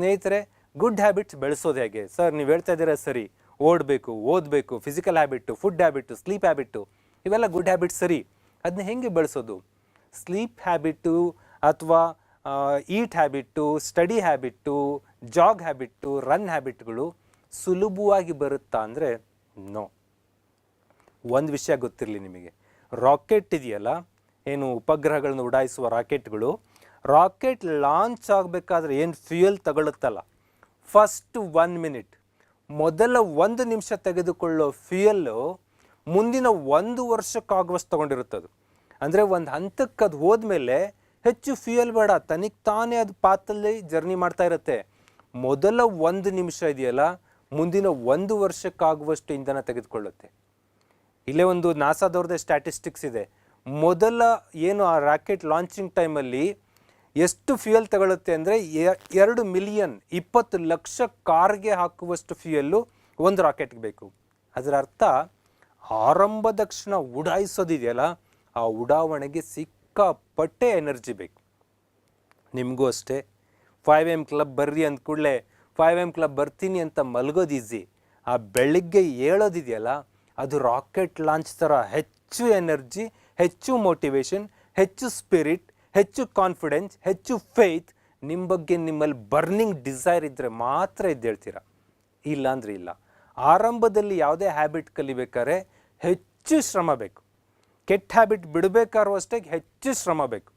ಸ್ನೇಹಿತರೆ good habits ಬೆಳೆಸೋದು ಹೇಗೆ? ಸರ್ ನೀವು ಹೇಳ್ತಾ ಇದ್ದೀರಾ ಸರಿ. ಓಡಬೇಕು, ಓದಬೇಕು physical habit food habit sleep habit ಇವೆಲ್ಲ ಗುಡ್ ಹ್ಯಾಬಿಟ್ಸ್ ಸರಿ. ಅದನ್ನ ಹೆಂಗೆ ಬೆಳೆಸೋದು? ಸ್ಲೀಪ್ ಹ್ಯಾಬಿಟ್ಟು ಅಥವಾ eat habit study habit jog habit run ಹ್ಯಾಬಿಟ್ಗಳು ಸುಲಭವಾಗಿ ಬರುತ್ತಾ ಅಂದರೆ ನೋ ಒಂದು ವಿಷಯ ಗೊತ್ತಿರಲಿ ನಿಮಗೆ. ರಾಕೆಟ್ ಇದೆಯಲ್ಲ? ಏನು ಉಪಗ್ರಹಗಳನ್ನು ಉಡಾಯಿಸುವ ರಾಕೆಟ್ಗಳು ರಾಕೆಟ್ ಲಾಂಚ್ ಆಗಬೇಕಾದ್ರೆ ಏನು ಫ್ಯೂಯಲ್ ತಗೊಳುತ್ತಲ್ಲ ಫಸ್ಟ್ ಒನ್ ಮಿನಿಟ್. ಮೊದಲ ಒಂದು ನಿಮಿಷ ತೆಗೆದುಕೊಳ್ಳೋ ಫ್ಯೂಯಲ್ಲು ಮುಂದಿನ ಒಂದು ವರ್ಷಕ್ಕಾಗುವಷ್ಟು ತೊಗೊಂಡಿರುತ್ತದು. ಅಂದರೆ ಒಂದು ಹಂತಕ್ಕೆ ಅದು ಹೋದ್ಮೇಲೆ ಹೆಚ್ಚು ಫ್ಯೂಯಲ್ ಬೇಡ ತನಿಗೆ ತಾನೇ ಅದು ಪಾತಲ್ಲಿ ಜರ್ನಿ ಮಾಡ್ತಾ ಇರುತ್ತೆ. ಮೊದಲ ಒಂದು ನಿಮಿಷ ಇದೆಯಲ್ಲ, ಮುಂದಿನ ಒಂದು ವರ್ಷಕ್ಕಾಗುವಷ್ಟು ಇಂಧನ ತೆಗೆದುಕೊಳ್ಳುತ್ತೆ. ಇಲ್ಲೇ ಒಂದು ನಾಸಾದವ್ರದ್ದೇ ಸ್ಟ್ಯಾಟಿಸ್ಟಿಕ್ಸ್ ಇದೆ. ಮೊದಲ ಏನು ಆ ರಾಕೆಟ್ ಲಾಂಚಿಂಗ್ ಟೈಮಲ್ಲಿ ಎಷ್ಟು ಫ್ಯೂಯಲ್ ತಗೊಳುತ್ತೆ ಅಂದರೆ ಎರಡು ಮಿಲಿಯನ್ ಇಪ್ಪತ್ತು ಲಕ್ಷ ಕಾರ್ಗೆ ಹಾಕುವಷ್ಟು ಫ್ಯೂಯಲ್ಲು ಒಂದು ರಾಕೆಟ್ಗೆ ಬೇಕು. ಅದರ ಅರ್ಥ, ಆರಂಭದ ಕ್ಷಣ ಉಡಾಯಿಸೋದಿದೆಯಲ್ಲ, ಆ ಉಡಾವಣೆಗೆ ಸಿಕ್ಕಾಪಟ್ಟೆ ಎನರ್ಜಿ ಬೇಕು. ನಿಮಗೂ ಅಷ್ಟೇ. ಫೈವ್ ಎಂ ಕ್ಲಬ್ ಬರ್ರಿ ಅಂದ ಕೂಡಲೇ ಫೈವ್ ಎಂ ಕ್ಲಬ್ ಬರ್ತೀನಿ ಅಂತ ಮಲಗೋದು ಈಸಿ ಆ ಬೆಳಿಗ್ಗೆ ಏಳೋದಿದೆಯಲ್ಲ, ಅದು ರಾಕೆಟ್ ಲಾಂಚ್ ಥರ ಹೆಚ್ಚು ಎನರ್ಜಿ ಹೆಚ್ಚು ಮೋಟಿವೇಶನ್ ಹೆಚ್ಚು ಸ್ಪಿರಿಟ್ ಹೆಚ್ಚು ಕಾನ್ಫಿಡೆನ್ಸ್ ಹೆಚ್ಚು ಫೇತ್ ನಿಮ್ಮ ಬಗ್ಗೆ ನಿಮ್ಮಲ್ಲಿ ಬರ್ನಿಂಗ್ ಡಿಸೈರ್ ಇದ್ದರೆ ಮಾತ್ರ ಎದ್ದೇಳ್ತೀರಾ ಇಲ್ಲ ಅಂದರೆ ಇಲ್ಲ. ಆರಂಭದಲ್ಲಿ ಯಾವುದೇ ಹ್ಯಾಬಿಟ್ ಕಲಿಬೇಕಾದ್ರೆ ಹೆಚ್ಚು ಶ್ರಮ ಬೇಕು. ಕೆಟ್ಟ ಹ್ಯಾಬಿಟ್ ಬಿಡಬೇಕಾದ್ರೂ ಅಷ್ಟೇ ಹೆಚ್ಚು ಶ್ರಮ ಬೇಕು.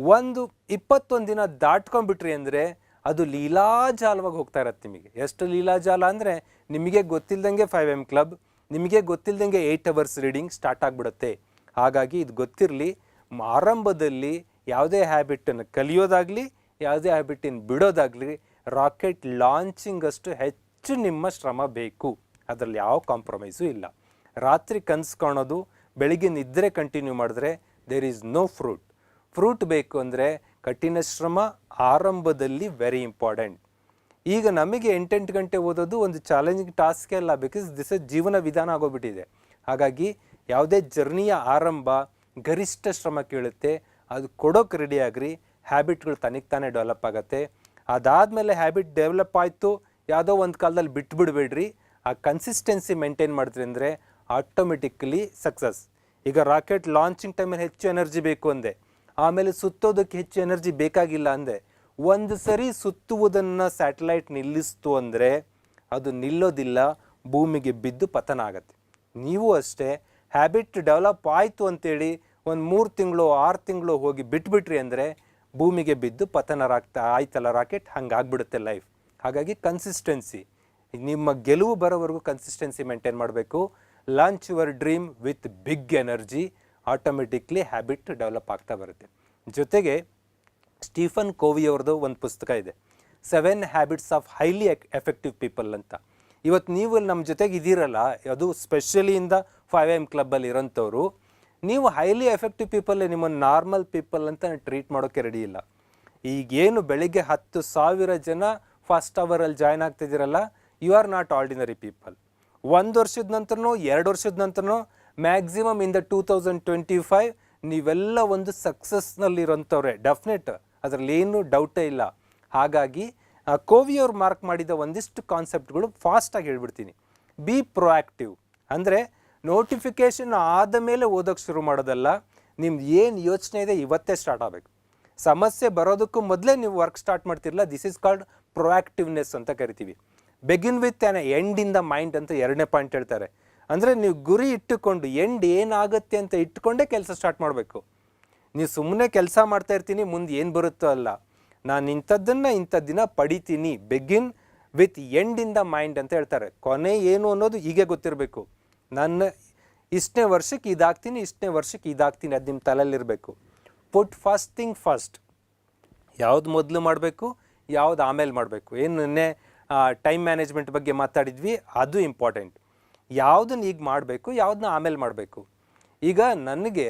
ಒಂದು ಇಪ್ಪತ್ತೊಂದು ದಿನ ದಾಟ್ಕೊಂಡ್ಬಿಟ್ರಿ ಅಂದರೆ ಅದು ಲೀಲಾಜಾಲವಾಗಿ ಹೋಗ್ತಾ ಇರತ್ತೆ ನಿಮಗೆ. ಎಷ್ಟು ಲೀಲಾಜಾಲ ಅಂದರೆ ನಿಮಗೆ ಗೊತ್ತಿಲ್ಲದಂಗೆ ಫೈವ್ ಎಂ ಕ್ಲಬ್ ನಿಮಗೆ ಗೊತ್ತಿಲ್ಲದಂಗೆ ಏಯ್ಟ್ ಅವರ್ಸ್ ರೀಡಿಂಗ್ ಸ್ಟಾರ್ಟ್ ಆಗಿಬಿಡುತ್ತೆ. ಹಾಗಾಗಿ ಇದು ಗೊತ್ತಿರಲಿ, ಆರಂಭದಲ್ಲಿ ಯಾವುದೇ ಹ್ಯಾಬಿಟನ್ನು ಕಲಿಯೋದಾಗಲಿ, ಯಾವುದೇ ಹ್ಯಾಬಿಟನ್ನು ಬಿಡೋದಾಗಲಿ ರಾಕೆಟ್ ಲಾಂಚಿಂಗ್ ಅಷ್ಟು ಹೆಚ್ಚು ನಿಮ್ಮ ಶ್ರಮ ಬೇಕು. ಅದರಲ್ಲಿ ಯಾವ ಕಾಂಪ್ರಮೈಸು ಇಲ್ಲ. ರಾತ್ರಿ ಕನಸು ಕಾಣೋದು, ಬೆಳಿಗ್ಗೆ ನಿದ್ರೆ ಕಂಟಿನ್ಯೂ ಮಾಡಿದ್ರೆ there is no fruit fruit ಬೇಕು ಅಂದರೆ ಕಠಿಣ ಶ್ರಮ, ಆರಂಭದಲ್ಲಿ ವೆರಿ ಇಂಪಾರ್ಟೆಂಟ್ ಈಗ ನಮಗೆ ಎಂಟೆಂಟು ಗಂಟೆ ಓದೋದು ಒಂದು ಚಾಲೆಂಜಿಂಗ್ ಟಾಸ್ಕ್ ಅಲ್ಲ ಬಿಕಾಸ್ ದಿಸ್ ಜೀವನ ವಿಧಾನ ಆಗೋಗ್ಬಿಟ್ಟಿದೆ. ಹಾಗಾಗಿ ಯಾವುದೇ ಜರ್ನಿಯ ಆರಂಭ, ಗರಿಷ್ಠ ಶ್ರಮ ಕೇಳುತ್ತೆ ಅದು ಕೊಡೋಕೆ ರೆಡಿ ಆಗ್ರಿ ಹ್ಯಾಬಿಟ್ಗಳು ತನಿಗೆ ತಾನೇ ಡೆವಲಪ್ ಆಗುತ್ತೆ. ಅದಾದಮೇಲೆ ಹ್ಯಾಬಿಟ್ ಡೆವಲಪ್ ಆಯಿತು, ಯಾವುದೋ ಒಂದು ಕಾಲದಲ್ಲಿ ಬಿಟ್ಬಿಡ್ಬೇಡ್ರಿ. ಆ ಕನ್ಸಿಸ್ಟೆನ್ಸಿ ಮೇಂಟೈನ್ ಮಾಡಿದ್ರಿ ಅಂದರೆ ಆಟೋಮೆಟಿಕಲಿ ಸಕ್ಸಸ್ ಈಗ ರಾಕೆಟ್ ಲಾಂಚಿಂಗ್ ಟೈಮಲ್ಲಿ ಹೆಚ್ಚು ಎನರ್ಜಿ ಬೇಕು ಅಂದೆ. ಆಮೇಲೆ ಸುತ್ತೋದಕ್ಕೆ ಹೆಚ್ಚು ಎನರ್ಜಿ ಬೇಕಾಗಿಲ್ಲ ಅಂದೆ. ಒಂದು ಸರಿ ಸುತ್ತುವುದನ್ನು ಸ್ಯಾಟಲೈಟ್ ನಿಲ್ಲಿಸ್ತು ಅಂದರೆ ಅದು ನಿಲ್ಲೋದಿಲ್ಲ, ಭೂಮಿಗೆ ಬಿದ್ದು ಪತನ ಆಗುತ್ತೆ. ನೀವು ಅಷ್ಟೇ ಹ್ಯಾಬಿಟ್ ಡೆವಲಪ್ ಆಯಿತು ಅಂತೇಳಿ ಒಂದು ಮೂರು ತಿಂಗಳು, ಆರು ತಿಂಗಳು ಹೋಗಿ ಬಿಟ್ಬಿಟ್ರಿ ಅಂದರೆ ಭೂಮಿಗೆ ಬಿದ್ದು ಪತನ ಆಗ್ತಾ ಆಯ್ತಲ್ಲ ರಾಕೆಟ್? ಹಂಗಾಗ್ಬಿಡುತ್ತೆ ಲೈಫ್ ಹಾಗಾಗಿ ಕನ್ಸಿಸ್ಟೆನ್ಸಿ ನಿಮ್ಮ ಗೆಲುವು ಬರೋವರೆಗೂ ಕನ್ಸಿಸ್ಟೆನ್ಸಿ ಮೇಂಟೈನ್ ಮಾಡಬೇಕು. Launch your dream with big energy automatically habit develop ಆಗ್ತಾ ಬರುತ್ತೆ. ಜೊತೆಗೆ ಸ್ಟೀಫನ್ ಕೋವಿ ಅವ್ರದ್ದು ಒಂದು ಪುಸ್ತಕ ಇದೆ. Seven habits of highly effective people ಅಂತ. ಇವತ್ತು ನೀವು ನಮ್ಮ ಜೊತೆಗೆ ಇದ್ದೀರಲ್ಲ ಅದು ಸ್ಪೆಷಲಿಯಿಂದ ಫೈವ್ ಎಂ ಕ್ಲಬ್ಬಲ್ಲಿ ಇರೋಂಥವ್ರು. ನೀವು ಹೈಲಿ ಎಫೆಕ್ಟಿವ್ ಪೀಪಲ್ ನಿಮ್ಮನ್ನು ನಾರ್ಮಲ್ ಪೀಪಲ್ ಅಂತ ಟ್ರೀಟ್ ಮಾಡೋಕ್ಕೆ ರೆಡಿ ಇಲ್ಲ. ಈಗೇನು ಬೆಳಿಗ್ಗೆ ಹತ್ತು ಸಾವಿರ ಜನ ಫಸ್ಟ್ ಅವರಲ್ಲಿ join ಆಗ್ತಿದ್ದೀರಲ್ಲ you are not ordinary people ಒಂದು ವರ್ಷದ ನಂತರನೂ, ಎರಡು ವರ್ಷದ ನಂತರನೂ maximum in the two thousand twenty five ನೀವೆಲ್ಲ ಒಂದು ಸಕ್ಸಸ್ನಲ್ಲಿರೋಂಥವ್ರೆ ಡೆಫಿನೆಟ್ ಅದರಲ್ಲಿ ಏನು ಡೌಟೇ ಇಲ್ಲ. ಹಾಗಾಗಿ ಕೋವಿಯವ್ರು ಮಾರ್ಕ್ ಮಾಡಿದ ಒಂದಿಷ್ಟು ಕಾನ್ಸೆಪ್ಟ್ಗಳು ಫಾಸ್ಟಾಗಿ ಹೇಳ್ಬಿಡ್ತೀನಿ. ಬಿ ಪ್ರೊಆಕ್ಟಿವ್ ಅಂದರೆ ನೋಟಿಫಿಕೇಶನ್ ಆದ ಮೇಲೆ ಓದೋಕ್ಕೆ ಶುರು ಮಾಡೋದಲ್ಲ, ನಿಮ್ದು ಏನು ಯೋಚನೆ ಇದೆ ಇವತ್ತೇ ಸ್ಟಾರ್ಟ್ ಆಗಬೇಕು. ಸಮಸ್ಯೆ ಬರೋದಕ್ಕೂ ಮೊದಲೇ ನೀವು ವರ್ಕ್ ಸ್ಟಾರ್ಟ್ ಮಾಡ್ತಿರಲ್ಲ ದಿಸ್ ಇಸ್ ಕಾಲ್ಡ್ ಪ್ರೊಆಕ್ಟಿವ್ನೆಸ್ ಅಂತ ಕರಿತೀವಿ. Begin with an end in the mind ಅಂತ ಎರಡನೇ ಪಾಯಿಂಟ್ ಹೇಳ್ತಾರೆ. ಅಂದರೆ ನೀವು ಗುರಿ ಇಟ್ಟುಕೊಂಡು ಎಂಡ್ ಏನಾಗುತ್ತೆ ಅಂತ ಇಟ್ಕೊಂಡೇ ಕೆಲಸ ಸ್ಟಾರ್ಟ್ ಮಾಡಬೇಕು. ನೀವು ಸುಮ್ಮನೆ ಕೆಲಸ ಮಾಡ್ತಾ ಇರ್ತೀನಿ, ಮುಂದೆ ಏನು ಬರುತ್ತೋ ಅಲ್ಲ. ನಾನು ಇಂಥದ್ದನ್ನು ಇಂಥ ದಿನ ಪಡಿತೀನಿ. Begin with end in the mind ಅಂತ ಹೇಳ್ತಾರೆ. ಕೊನೆ ಏನು ಅನ್ನೋದು ಹೀಗೆ ಗೊತ್ತಿರಬೇಕು. ನನ್ನ ಇಷ್ಟನೇ ವರ್ಷಕ್ಕೆ ಇದಾಗ್ತೀನಿ, ಇಷ್ಟನೇ ವರ್ಷಕ್ಕೆ ಇದಾಗ್ತೀನಿ ಅದು ನಿಮ್ಮ ತಲೆಯಲ್ಲಿರಬೇಕು. ಪುಟ್ ಫಸ್ಟ್ ಥಿಂಗ್ ಫಸ್ಟ್ ಯಾವ್ದು ಮೊದಲು ಮಾಡಬೇಕು, ಯಾವ್ದು ಆಮೇಲೆ ಮಾಡಬೇಕು. ಏನು ನಿನ್ನೆ ಟೈಮ್ ಮ್ಯಾನೇಜ್ಮೆಂಟ್ ಬಗ್ಗೆ ಮಾತಾಡಿದ್ವಿ, ಅದು ಇಂಪಾರ್ಟೆಂಟ್ ಯಾವುದನ್ನ ಈಗ ಮಾಡಬೇಕು, ಯಾವುದನ್ನ ಆಮೇಲೆ ಮಾಡಬೇಕು. ಈಗ ನನಗೆ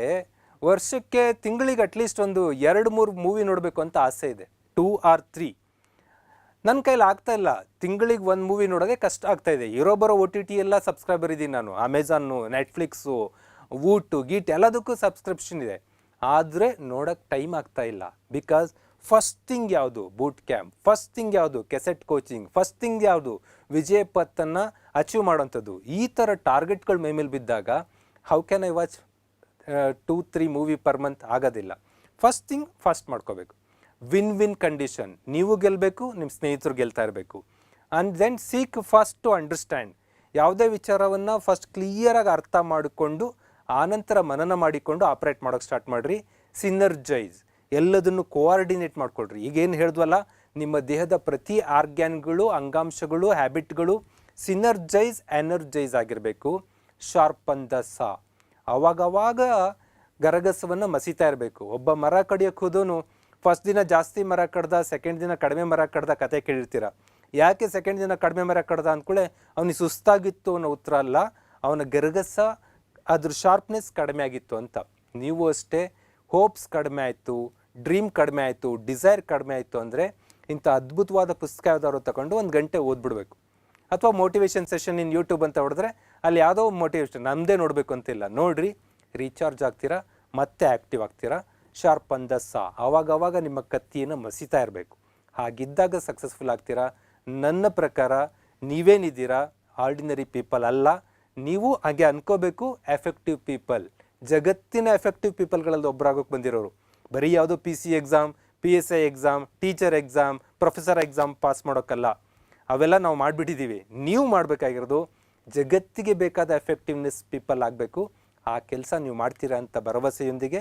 ವರ್ಷಕ್ಕೆ ತಿಂಗಳಿಗೆ ಅಟ್ಲೀಸ್ಟ್ ಒಂದು ಎರಡು ಮೂರು ಮೂವಿ ನೋಡಬೇಕು ಅಂತ ಆಸೆ ಇದೆ. ಟೂ ಆರ್ ತ್ರೀ ನನ್ನ ಕೈಲಿ ಆಗ್ತಾ ಇಲ್ಲ. ತಿಂಗಳಿಗೆ ಒಂದು ಮೂವಿ ನೋಡೋದೇ ಕಷ್ಟ ಆಗ್ತಾ ಇದೆ. ಇರೋ ಬರೋ ಒ ಟಿ ಟಿ ಎಲ್ಲ ಸಬ್ಸ್ಕ್ರೈಬರ್ ಇದ್ದೀನಿ ನಾನು. ಅಮೆಝಾನು ನೆಟ್ಫ್ಲಿಕ್ಸು ವೂಟು ಗೀಟ್ ಎಲ್ಲದಕ್ಕೂ ಸಬ್ಸ್ಕ್ರಿಪ್ಷನ್ ಇದೆ. ಆದರೆ ನೋಡೋಕ್ಕೆ ಟೈಮ್ ಆಗ್ತಾ ಇಲ್ಲ. ಬಿಕಾಸ್ ಫಸ್ಟ್ ಥಿಂಗ್ ಯಾವುದು? ಬೂಟ್ ಕ್ಯಾಂಪ್ ಫಸ್ಟ್ ಥಿಂಗ್ ಯಾವುದು? ಕೆಸೆಟ್ ಕೋಚಿಂಗ್ ಫಸ್ಟ್ ಥಿಂಗ್ ಯಾವುದು? ವಿಜಯ ಪತ್ತನ್ನು ಅಚೀವ್ ಮಾಡೋಂಥದ್ದು ಈ ಥರ ಟಾರ್ಗೆಟ್ಗಳು ಮೈ ಮೇಲೆ ಬಿದ್ದಾಗ how can I watch two three movie per month ಆಗೋದಿಲ್ಲ. ಫಸ್ಟ್ ಥಿಂಗ್ ಫಸ್ಟ್ ಮಾಡ್ಕೋಬೇಕು. ವಿನ್ ವಿನ್ ಕಂಡೀಷನ್ ನೀವು ಗೆಲ್ಲಬೇಕು ನಿಮ್ಮ ಸ್ನೇಹಿತರು ಗೆಲ್ತಾ ಇರಬೇಕು. And then seek first to understand ಯಾವುದೇ ವಿಚಾರವನ್ನು ಫಸ್ಟ್ ಕ್ಲಿಯರಾಗಿ ಅರ್ಥ ಮಾಡಿಕೊಂಡು, ಆನಂತರ ಮನನ ಮಾಡಿಕೊಂಡು ಆಪ್ರೇಟ್ ಮಾಡೋಕ್ಕೆ ಸ್ಟಾರ್ಟ್ ಮಾಡಿರಿ. ಸಿನರ್ಜೈಸ್ ಎಲ್ಲದನ್ನು ಕೋಆರ್ಡಿನೇಟ್ ಮಾಡಿಕೊಡ್ರಿ ಈಗೇನು ಹೇಳಿದ್ವಲ್ಲ, ನಿಮ್ಮ ದೇಹದ ಪ್ರತಿ ಆರ್ಗ್ಯಾನ್ಗಳು ಅಂಗಾಂಶಗಳು ಹ್ಯಾಬಿಟ್ಗಳು ಸಿನರ್ಜೈಸ್ ಎನರ್ಜೈಸ್ ಆಗಿರಬೇಕು. ಶಾರ್ಪ್ ಅಂದ ಸ ಅವಾಗವಾಗ ಗರಗಸವನ್ನು ಮಸಿತಾ ಇರಬೇಕು. ಒಬ್ಬ ಮರ ಕಡಿಯೋಕೆ ಹೋದೋನು ಫಸ್ಟ್ ದಿನ ಜಾಸ್ತಿ ಮರ ಕಡ್ದ ಸೆಕೆಂಡ್ ದಿನ ಕಡಿಮೆ ಮರ ಕಡ್ದ ಕತೆ ಕೇಳಿರ್ತೀರ. ಯಾಕೆ ಸೆಕೆಂಡ್ ದಿನ ಕಡಿಮೆ ಮರ ಕಡ್ದ ಅಂದ್ಕೂಳೆ ಅವನಿಗೆ ಸುಸ್ತಾಗಿತ್ತು ಅನ್ನೋ ಉತ್ತರ ಅಲ್ಲ, ಅವನ ಗರಗಸ ಅದ್ರ ಶಾರ್ಪ್ನೆಸ್ ಕಡಿಮೆ ಆಗಿತ್ತು ಅಂತ. ನೀವು ಅಷ್ಟೇ ಹೋಪ್ಸ್ ಕಡಿಮೆ ಆಯಿತು ಡ್ರೀಮ್ ಕಡಿಮೆ ಆಯಿತು ಡಿಸೈರ್ ಕಡಿಮೆ ಆಯಿತು ಅಂದರೆ ಇಂಥ ಅದ್ಭುತವಾದ ಪುಸ್ತಕ ಯಾವ್ದಾದ್ರು ತಗೊಂಡು ಒಂದು ಗಂಟೆ ಓದ್ಬಿಡ್ಬೇಕು. ಅಥವಾ ಮೋಟಿವೇಶನ್ ಸೆಷನ್ ಇನ್ ಯೂಟ್ಯೂಬ್ ಅಂತ ಹೊಡೆದ್ರೆ ಅಲ್ಲಿ ಯಾವುದೋ ಮೋಟಿವೇಶನ್ ನಮ್ಮದೇ ನೋಡಬೇಕು ಅಂತಿಲ್ಲ. ನೋಡಿರಿ ರೀಚಾರ್ಜ್ ಆಗ್ತೀರಾ, ಮತ್ತೆ ಆ್ಯಕ್ಟಿವ್ ಆಗ್ತೀರಾ. ಶಾರ್ಪ್ ಅಂದ ಸಾ ಆವಾಗ ಅವಾಗ ನಿಮ್ಮ ಕತ್ತಿಯನ್ನು ಮಸಿತಾ ಇರಬೇಕು. ಹಾಗಿದ್ದಾಗ ಸಕ್ಸಸ್ಫುಲ್ ಆಗ್ತೀರಾ? ನನ್ನ ಪ್ರಕಾರ ನೀವೇನಿದ್ದೀರಾ? ಆರ್ಡಿನರಿ ಪೀಪಲ್ ಅಲ್ಲ. ನೀವು ಹಾಗೆ ಅನ್ಕೋಬೇಕು ಎಫೆಕ್ಟಿವ್ ಪೀಪಲ್ ಜಗತ್ತಿನ ಎಫೆಕ್ಟಿವ್ ಪೀಪಲ್ಗಳಲ್ಲಿ ಒಬ್ಬರಾಗೋಕೆ ಬಂದಿರೋರು. ಬರೀ ಯಾವುದೋ P C exam P S I exam teacher exam professor exam pass ಮಾಡೋಕ್ಕಲ್ಲ ಅವೆಲ್ಲ ನಾವು ಮಾಡಿಬಿಟ್ಟಿದ್ದೀವಿ ನೀವು ಮಾಡಬೇಕಾಗಿರೋದು ಜಗತ್ತಿಗೆ ಬೇಕಾದ ಎಫೆಕ್ಟಿವ್ನೆಸ್ ಪೀಪಲ್ ಆಗಬೇಕು. ಆ ಕೆಲಸ ನೀವು ಮಾಡ್ತೀರಾ ಅಂತ ಭರವಸೆಯೊಂದಿಗೆ